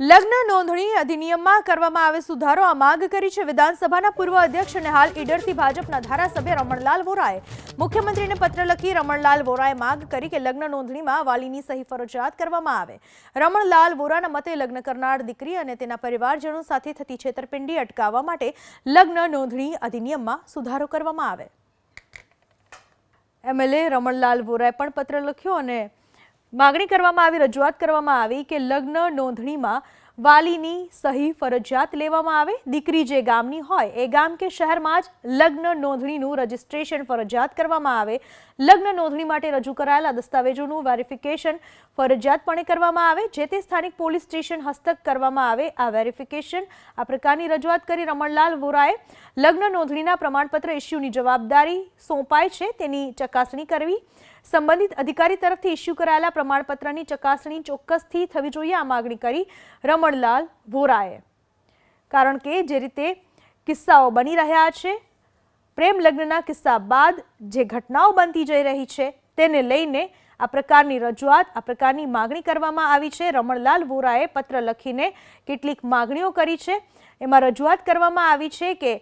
લગ્ન નોંધણી અધિનિયમમાં કરવામાં આવે સુધારો આ માંગ કરી છે. વિધાનસભાના પૂર્વ અધ્યક્ષ અને હાલ ઈડરથી ભાજપના ધારાસભ્ય રમણલાલ વોરાએ મુખ્યમંત્રીને પત્ર લખી રમણલાલ વોરાએ માંગ કરી કે લગ્ન નોંધણીમાં વાલીની સહી ફરજિયાત કરવામાં આવે. રમણલાલ વોરાના મતે લગ્ન કરનાર દીકરી અને તેના પરિવારજનો સાથે થતી છેતરપિંડી અટકાવવા માટે લગ્ન નોંધણી અધિનિયમમાં સુધારો કરવામાં આવે. એમએલએ રમણલાલ વોરાએ પણ પત્ર લખ્યો અને માગણી કરવામાં આવી, રજૂઆત કરવામાં આવી કે લગ્ન નોંધણીમાં વાલીની સહી ફરજિયાત લેવામાં આવે. દીકરી જે ગામની હોય, એ ગામ કે શહેરમાં જ લગ્ન નોંધણીનું રજિસ્ટ્રેશન ફરજિયાત કરવામાં આવે. લગ્ન નોંધણી માટે રજૂ કરાયેલા દસ્તાવેજોનું વેરિફિકેશન ફરજિયાતપણે કરવામાં આવે. જે તે સ્થાનિક પોલીસ સ્ટેશન હસ્તક કરવામાં આવે, આ વેરિફિકેશન આ પ્રકારની રજૂઆત કરી રમણલાલ વોરાએ લગ્ન નોંધણીના પ્રમાણપત્ર ઇસ્યુની જવાબદારી સોંપાય છે. તેની ચકાસણી કરવી. સંબંધિત અધિકારી તરફથી ઇસ્યુ કરાયેલા પ્રમાણપત્રની ચકાસણી ચોક્કસથી થવી જોઈએ. આ માગણી કરી રમણલાલ વોરાએ. કારણ કે જે રીતે કિસ્સાઓ બની રહ્યા છે પ્રેમ લગ્નના કિસ્સા બાદ જે ઘટનાઓ બનતી જઈ રહી છે, તેને લઈને આ પ્રકારની રજૂઆત, આ પ્રકારની માગણી કરવામાં આવી છે. રમણલાલ વોરાએ પત્ર લખીને કેટલીક માગણીઓ કરી છે. એમાં રજૂઆત કરવામાં આવી છે કે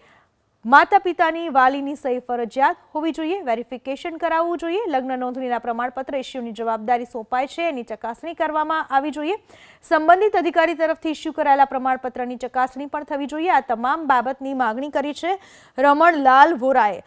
માતા પિતાની વાલીની સહી ફરજિયાત હોવી જોઈએ, વેરિફિકેશન કરાવવું જોઈએ, લગ્ન નોંધણીના પ્રમાણપત્ર ઇસ્યુની જવાબદારી સોંપાય છે, એની ચકાસણી કરવામાં આવી જોઈએ. સંબંધિત અધિકારી તરફથી ઇસ્યુ કરાયેલા પ્રમાણપત્રની ચકાસણી પણ થવી જોઈએ. આ તમામ બાબતની માગણી કરી છે રમણલાલ વોરાએ.